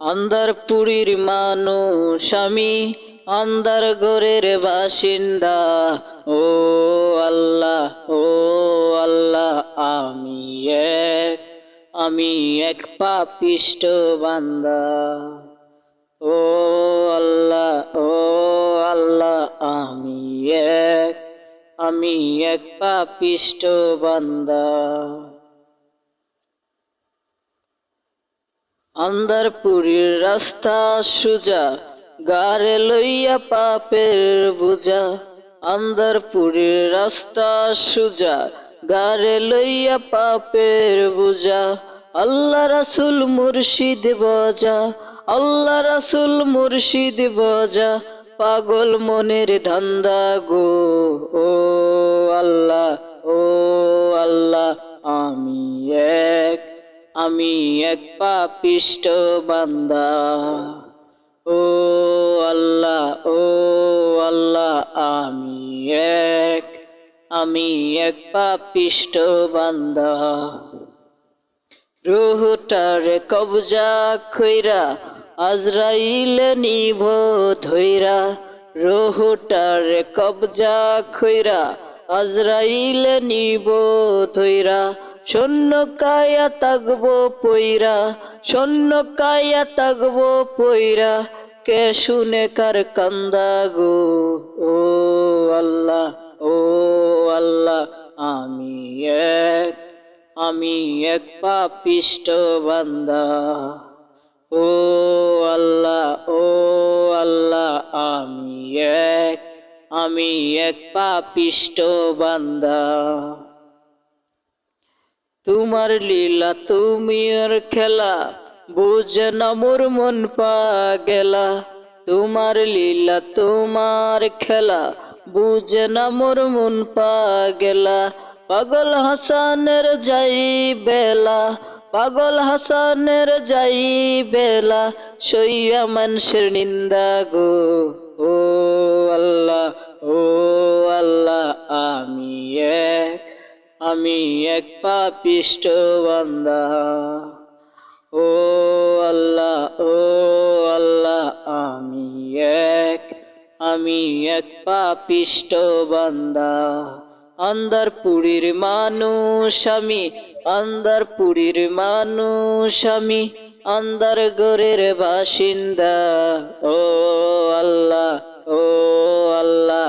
আন্দারপুরীর মানুষ আমি আন্দার গড়ের বাসিন্দা। ও আল্লাহ ও আল্লাহ, আমি এক আমি এক পাপিষ্ট বান্দা। ও আল্লাহ ও আল্লাহ, আমি এক আমি এক পাপিষ্ট বান্দা। আন্দারপুরীর রাস্তা সুজা, গারে লইয়া পাপের বুঝা। আন্দারপুরীর রাস্তা সুজা, গারে লইয়া পাপের বুঝা। আল্লাহ রাসুল মুর্শিদ বজা, আল্লাহ রাসুল মুর্শিদ বজা। পাগল মনের ধান্দা গো, ও আল্লাহ। আমি এক পাপিষ্ট বান্দা। ও আল্লাহ ও আল্লাহ, আমি এক আমি এক পাপিষ্ট বান্দা। রুহটারে কবজা খৈরা আজরাইল নিভ ধৈরা রুহটারে কবজা খৈরা আজরাইল নিব ধৈরা শূন্য কায়া তাকবো পইরা শূন্য কায়া তাকবো পইরা, কে শুনে কার কান্দা গো? ও আল্লাহ ও আল্লাহ, আমি এক আমি এক পাপিষ্ট বান্দা। ও আল্লাহ ও আল্লাহ, আমি এক আমি এক পাপিষ্ট বান্দা। তোমার লীলা তুমি আর খেলা, বুঝে না মোর মন পা গেলা তোমার লীলা তোমার খেলা, বুঝে না মোর মন পা গেলা পাগল হাসানের যাই বেলা, পাগল হাসানের যাই বেলা, সইয়া মানুষের নিন্দা গো, ও আল্লাহ ও আল্লাহ, আমি এক। আমি এক পাপিষ্ট বান্দা। ও আল্লাহ ও আল্লাহ, আমি এক আমি এক পাপিষ্ট বান্দা। আন্দারপুরীর মানুষ আমি, আন্দারপুরীর মানুষ আমি আন্দার গরের বাসিন্দা। ও আল্লাহ ও আল্লাহ